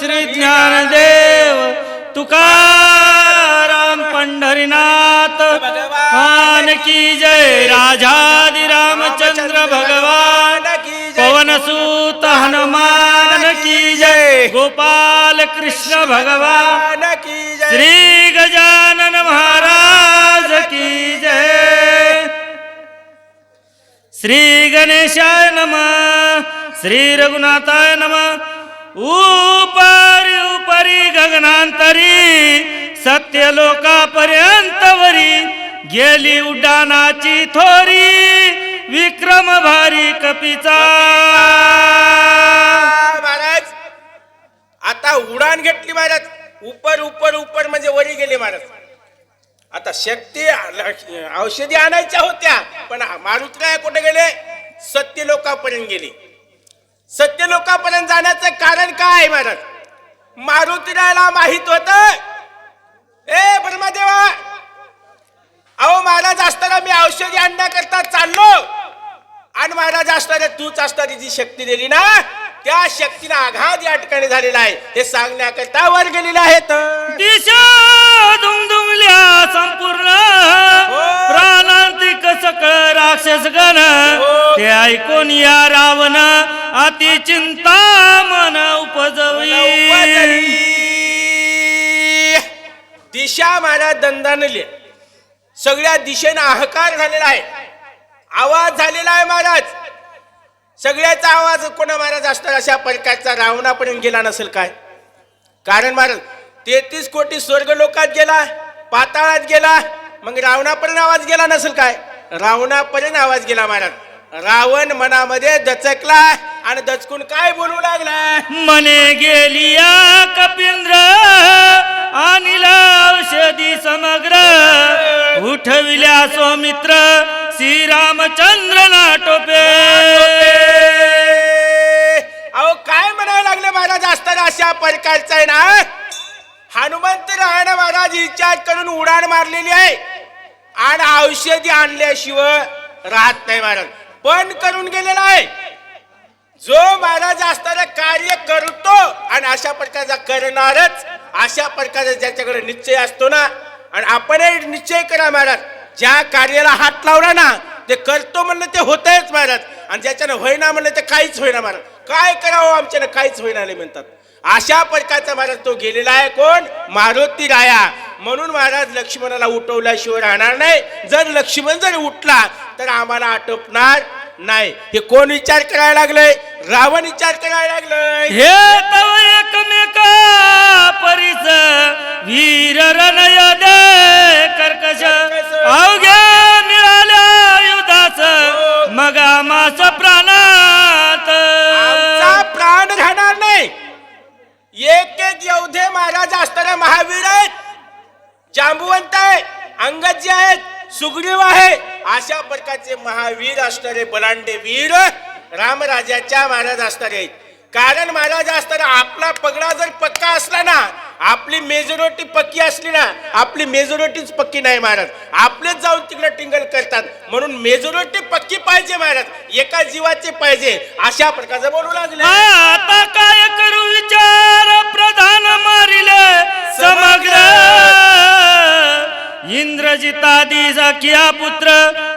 श्री ज्ञानदेव, तुकाराम पंढरीनाथ भगवान की जय राजादी रामचंद्र भगवान पवन सूत हनुमान की जय, गोपाल कृष्ण भगवान की जय श्री गजानन महाराज की जय। श्री गणेशाय नम, श्री रघुनाथाय नम उपरी उपरी गगनांतरी सत्यलोकापर्यंत वरी गेली उड्डाणाची थोरी विक्रम भारी कपिचा. महाराज आता उडान घेतली महाराज. उपर उपर उपर म्हणजे वरी गेले महाराज. आता शक्ती औषधी आणायच्या होत्या पण मारुतराय कुठे गेले? सत्य लोकापर्यंत गेली. सत्य लोकांपर्यंत जाण्याचं कारण काय आहे महाराज मारुतीरायला माहीत होत? ए ब्रह्मदेवा अहो महाराज असताना मी औषधी आणण्याकरता चाललो. आणि महाराज असणाऱ्या तूच असणारी जी शक्ती दिली ना त्या शक्तीला आघात या ठिकाणी झालेला आहे. हे सांगण्याकरता वर गेलेले आहेत. संपूर्ण. प्राणांतिक सकळ राक्षस गण. ते ऐकून या रावण अति चिंता मन उपजवी. दिशा महाराज दंदानले सगळ्या दिशेनं अहकार झालेला आहे. आवाज झालेला आहे महाराज. सगळ्याचा आवाज कोणा महाराज असणार? अशा प्रकारचा रावणापर्यंत गेला नसेल काय? कारण महाराज तेहतीस कोटी स्वर्ग लोकात गेला पाताळात गेला मग रावणापर्यंत आवाज गेला नसेल काय? रावणापर्यंत आवाज गेला महाराज. रावण मनामध्ये दचकला. आणि दचकून काय बोलू लागला मने गेलिया कपिंद्र अनिल औषधी समग्र. उठविल्या सौमित्र श्रीरामचंद्र नाटोपे अहो काय म्हणायला लागले महाराज असताना अशा प्रकारचा आहे ना? हनुमंत राहणं महाराज विचार करून उडाण मारलेली आहे. आणि औषधी आणल्याशिवाय राहत नाही महाराज. पण करून गेलेला आहे. जो महाराज असताना कार्य करतो आणि अशा प्रकारचा करणारच अशा प्रकारचा ज्याच्याकडे निश्चय असतो ना आणि आपणही निश्चय करा महाराज. ज्या कार्याला हात लावला ना ते करतो म्हणलं ते होतच महाराज. आणि ज्याच्यानं होईना म्हणलं ते काहीच होईना महाराज. काय करावं आमच्यानं काहीच होईना नाही म्हणतात. अशा प्रकारचा महाराज तो गेलेला आहे कोण? मारुती राया. म्हणून महाराज लक्ष्मणाला उठवल्याशिवाय राहणार नाही. जर लक्ष्मण जर उठला तर आम्हाला आटोपणार नाही हे कोण विचार करायला लागलंय? रावण विचार करायला लागलंय. हे तव एकमेका परिच वीर रणय दे कर्कश. अवघ्या मिळाल्या युधाच मग आमास प्राणात. आमचा प्राण राहणार नाही. एक एक योधे महाराज असताना महावीर आहेत. जांबुवंत आहे अंगद जे आहेत. सुग्रीव आहे. अशा प्रकारचे महावीर असणारे बलांडे वीर रामराजाच्या महाराज असणारे. आहेत कारण महाराज असताना आपला पगडा जर पक्का असला ना आपली मेजॉरिटी पक्की असली ना आपली मेजॉरिटीच पक्की नाही महाराज. आपलेच जाऊन तिकडे टिंगल करतात. म्हणून मेजॉरिटी पक्की पाहिजे महाराज. एका जीवाचे पाहिजे. अशा प्रकारचं बोलू लागले. आता काय करू विचार? प्रधान मारिले समग्र इंद्रजितादी सखिया पुत्र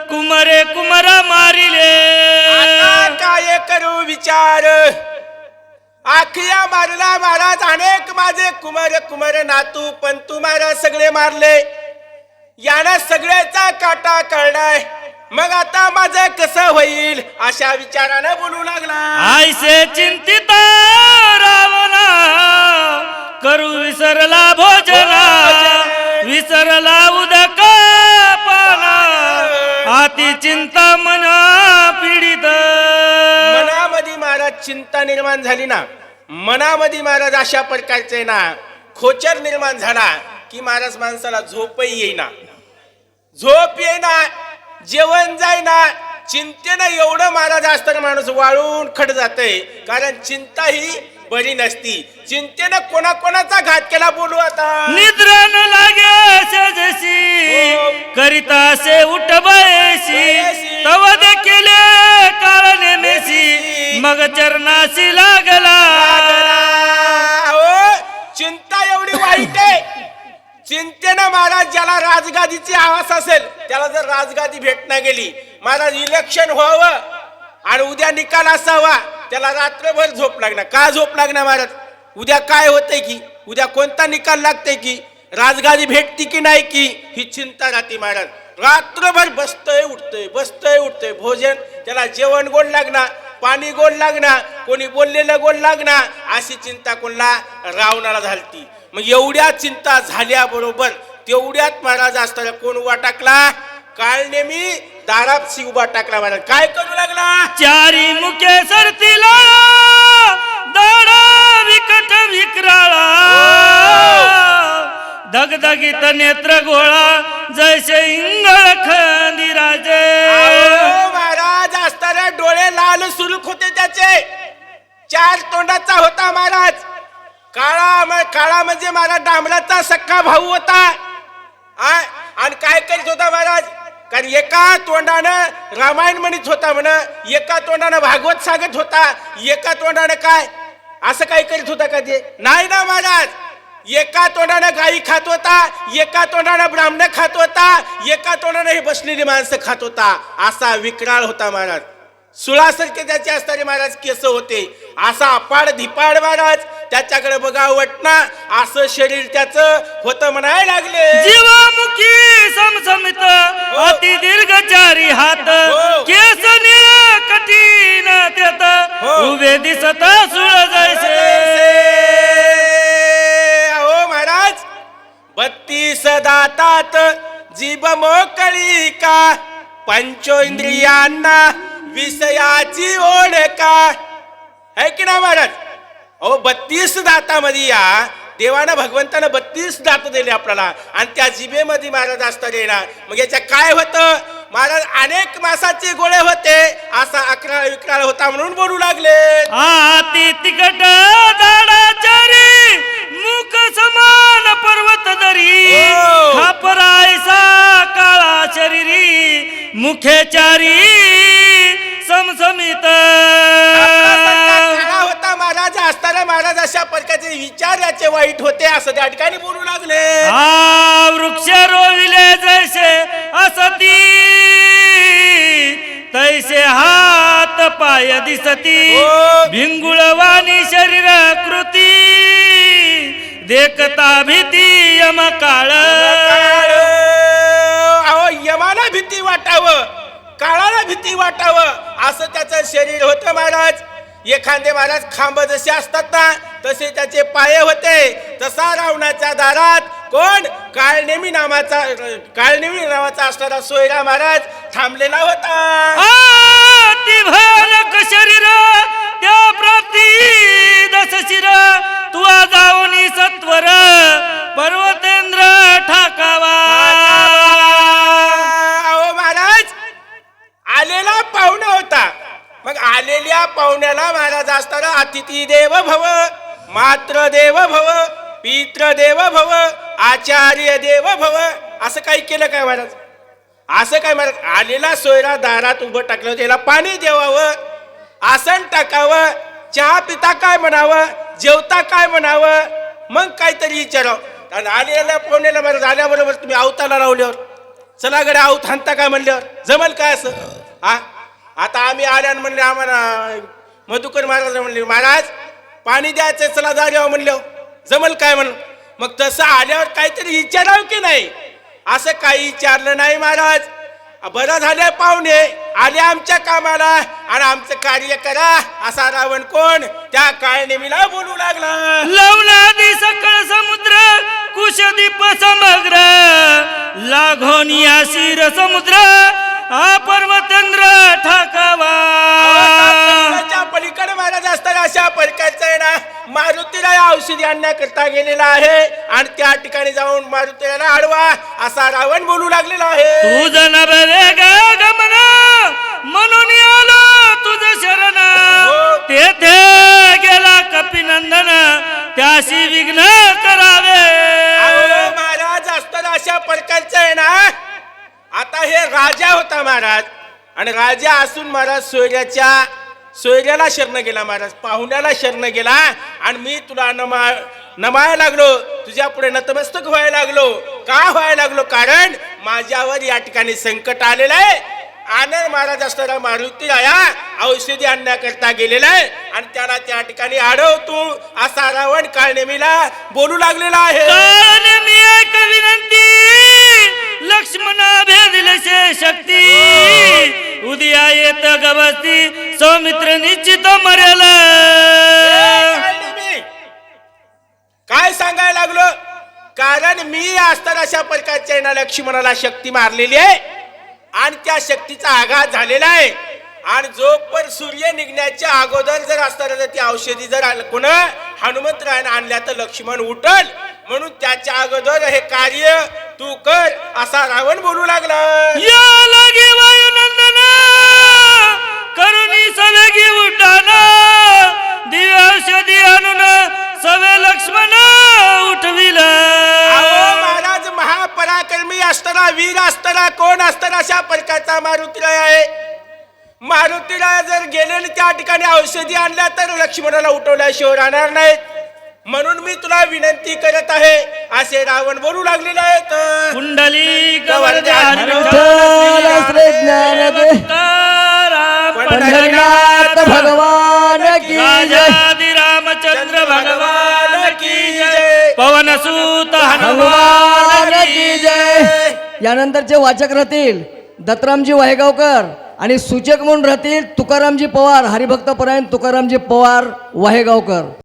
कुमरे कुमर मारिले। आता काय करू विचार? आखिया मारला महाराज अनेक माझे कुमार कुमार नातू पंतू महाराज सगळे मारले. यानं सगळ्याचा काटा कळलाय मग आता माझं कसं होईल? अशा विचारानं बोलू लागला. आयसे चिंतित रावणा करू विसरला भोजना. विसरला उदक पाना अति चिंता मना पीडित. मनामध्ये महाराज चिंता निर्माण झाली ना मनामध्ये महाराज अशा प्रकारचे ना खोचर निर्माण झाला की महाराज माणसाला झोपही येईना. झोप येईना जेवण जाईना चिंतेनं एवढं महाराज असताना माणूस वाळून खड जाते कारण चिंता ही बरी नसती. चिंतेनं कोणाकोणाचा घात केला बोलू आता. निद्र न लागे जशी हो. करिता से उठ बैसी तव देखील कारण मेसी मग चरणाशी लागला. हो. चिंता एवढी वाईट आहे. चिंतेनं महाराज ज्याला राजगादीची आवास असेल त्याला जर राजगादी भेटणं गेली महाराज इलेक्शन व्हावं आणि उद्या निकाल असावा त्याला रात्रभर झोप लागणार. का झोप लागणार महाराज? उद्या काय होतंय की? उद्या कोणता निकाल लागतंय की? राजगादी भेटती की नाही की? ही चिंता राहते महाराज. रात्रभर बसतय उठतय बसतय उठतय. भोजन त्याला जेवण गोड लागणार पाणी गोड लागणार कोणी बोललेलं गोड लागणार अशी चिंता कोणला रावणाला झालती. मग एवढ्या चिंता झाल्याबरोबर तेवढ्यात महाराज असताना कोण उभा टाकला काळ नेहमी दारात उभा टाकला महाराज काय करू लागला? चारी मुखे सरतीला दाडा विकट विक्राळा. दगदगीत नेत्र गोळा जैसे इंगळ खंदिराजे अहो, महाराज असताना डोळे लाल सुरुख होते त्याचे. चार तोंडाचा होता महाराज. काळा काळा म्हणजे महाराज डांबराचा सक्का भाऊ होता? आणि काय करीत होता महाराज? कारण एका तोंडानं रामायण म्हणत होता म्हण एका तोंडानं भागवत सांगत होता एका तोंडानं काय? असं काही करीत होता का ते? नाही ना महाराज. एका तोंडानं गाई खात होता एका तोंडानं ब्राह्मण खात होता एका तोंडानं हे बसलेली माणसं खात होता. असा विक्राळ होता महाराज. सुळासारखे त्याचे असणारे महाराज केस होते. असा अपाड धिपाड महाराज. त्याच्याकडे बघा वटना असं शरीर त्याचं होतं म्हणायला लागले. जीवामुखी समसमित. अति दीर्घ चारी हात हो. केस निळ कठीण त्यात हो. उभे दिसत सुळ जैसे. अहो महाराज बत्तीस दातात जीभ मोकळी का? पंचो इंद्रियांना विषयाची ओढ का? है की ना महाराज? अहो बत्तीस दातामध्ये या देवानं भगवंतानं बत्तीस दात दिले आपल्याला. आणि त्या जिभेमध्ये महाराज असता येणार. मग याच्या काय होतं? महाराज अनेक मासाचे गोळे होते. असा अकरा विक्राळ होता म्हणून बोलू लागले. आती तिकट दाडाचारी मुख समान पर्वत दरी. हो. खापरायसा काळा शरीरी मुखेचारी समसमित काळा होता महाराज असताना महाराज अशा प्रकारचे विचार याचे वाईट होते असं त्या ठिकाणी बोलू लागले. आ वृक्ष रोविले जैसे असती तैसे हात पाय दिसती. हो. भिंगुळवाणी शरीर कृती. देखता भीती यम काळ. काळ. अहो यमाला भीती वाटावं काळाला भीती वाटावं असं त्याचं शरीर होतं महाराज. एखादे महाराज खांब जसे असतात ना तसे त्याचे पाय होते. तसा रावणाच्या दारात कोण? काळनेमी नामाचा काळनेमी नावाचा असणारा सोयरा महाराज थांबलेला होता. भयानक शरीर त्या प्राप्ती दस शिर तुआ जाऊनी सत्वर पर्वतेंद्र ठाकावा. अहो महाराज आलेला पाहुणा होता. मग आलेल्या पाहुण्याला महाराज असताना अतिथी देव भव मात्र देव भव पित्र देव भव आचार्य देव भव. असं काही केलं काय महाराज? असं काय महाराज? आलेला सोयरा दारात उभं टाकलं त्याला पाणी देवावं आसन टाकावं चहा पिता काय म्हणावं जेवता काय म्हणावं? मग काहीतरी विचारावं. आणि आलेल्या पाहुण्याला महाराज आल्याबरोबर तुम्ही अवताला लावल्यावर चला गड्या आऊत हाणता काय म्हणल्यावर? जमल काय असं? हा? आता आम्ही आल्यान म्हणले आम्हाला मधुकर महाराज म्हणले महाराज पाणी द्यायचं चला जाग्यावर म्हणलं. जमल काय म्हण? मग तसं आल्यावर काहीतरी विचारावं की नाही? असं काही विचारलं नाही महाराज. बरं झालं पाहुणे आले आमच्या कामाला. आणि आमचं कार्य करा असा रावण कोण? त्या काळनेमीला बोलू लागला. लवला सकळ समुद्र कुशदीप समग्र. लागोनिया शिर समुद्र हा पर्वतेंद्र ठाकावा. पलीकडे महाराज असताना अशा प्रकारचं आहे ना मारुतीला या औषधी आणण्याकरता गेलेला आहे. आणि त्या ठिकाणी जाऊन मारुतीला अडवा असा रावण बोलू लागलेला आहे. तू जन बरे गमन म्हणून आलो तुझ शरण. तेथे गेला कपिनंदन त्याशी विघ्न करावे. अहो, महाराज असताना अशा प्रकारचं आहे ना आता हे राजा होता महाराज. आणि राजा असून महाराज सोयऱ्याच्या सोयऱ्याला शरण गेला महाराज पाहुण्याला शरण गेला. आणि मी तुला नमा नमायला लागलो. तुझ्या पुढे नतमस्तक व्हायला लागलो. का व्हायला लागलो? कारण माझ्यावर या ठिकाणी संकट आलेलं आहे. आनंद महाराज असणारा मारुती राया औषधी आणण्याकरता गेलेला आहे. आणि त्याला त्या ठिकाणी आढळतो असा रावण काळनेमीला बोलू लागलेला आहे. ब्रह्मना मी शक्ती। उद्या येत गवस्ती सौमित्र निश्चित मरेल। काय सांगायला लागलो? कारण मी असताना अशा प्रकारच्या येणार लक्ष्मणाला शक्ती मारलेली आहे आणि त्या शक्तीचा आघात झालेला आहे. आणि जो पण सूर्य निघण्याच्या अगोदर जर असताना जर ती औषधी जर आल- कोण? हनुमंतरायनं आणल्या तर लक्ष्मण उठल. म्हणून त्याच्या अगोदर हे कार्य तू कर असा रावण बोलू लागला. या लागे वायुनंदन करुणी सवेगी उठाना. दिव्य औषधी आणून सवे लक्ष्मण उठविल. महाराज महापराक्रमी असताना वीर असताना कोण असताना अशा प्रकारचा मारुतीराय आहे? मारुतीराय जर गेले आणि त्या ठिकाणी औषधी आणल्या तर लक्ष्मणाला उठवल्याशिवाय राहणार नाहीत. म्हणून मी तुला विनंती करत आहे असे रावण बोलू लागलेले आहेत. कुंडली पंढरीनाथ भगवान की जय. राजादी रामचंद्र भगवान की जय. पवन सूत भगवान हनुमान की जय. यानंतरचे वाचक राहतील दत्तरामजी वाहेगावकर आणि सूचक म्हणून राहतील तुकारामजी पवार हरिभक्त परायण तुकारामजी पवार वाहेगावकर.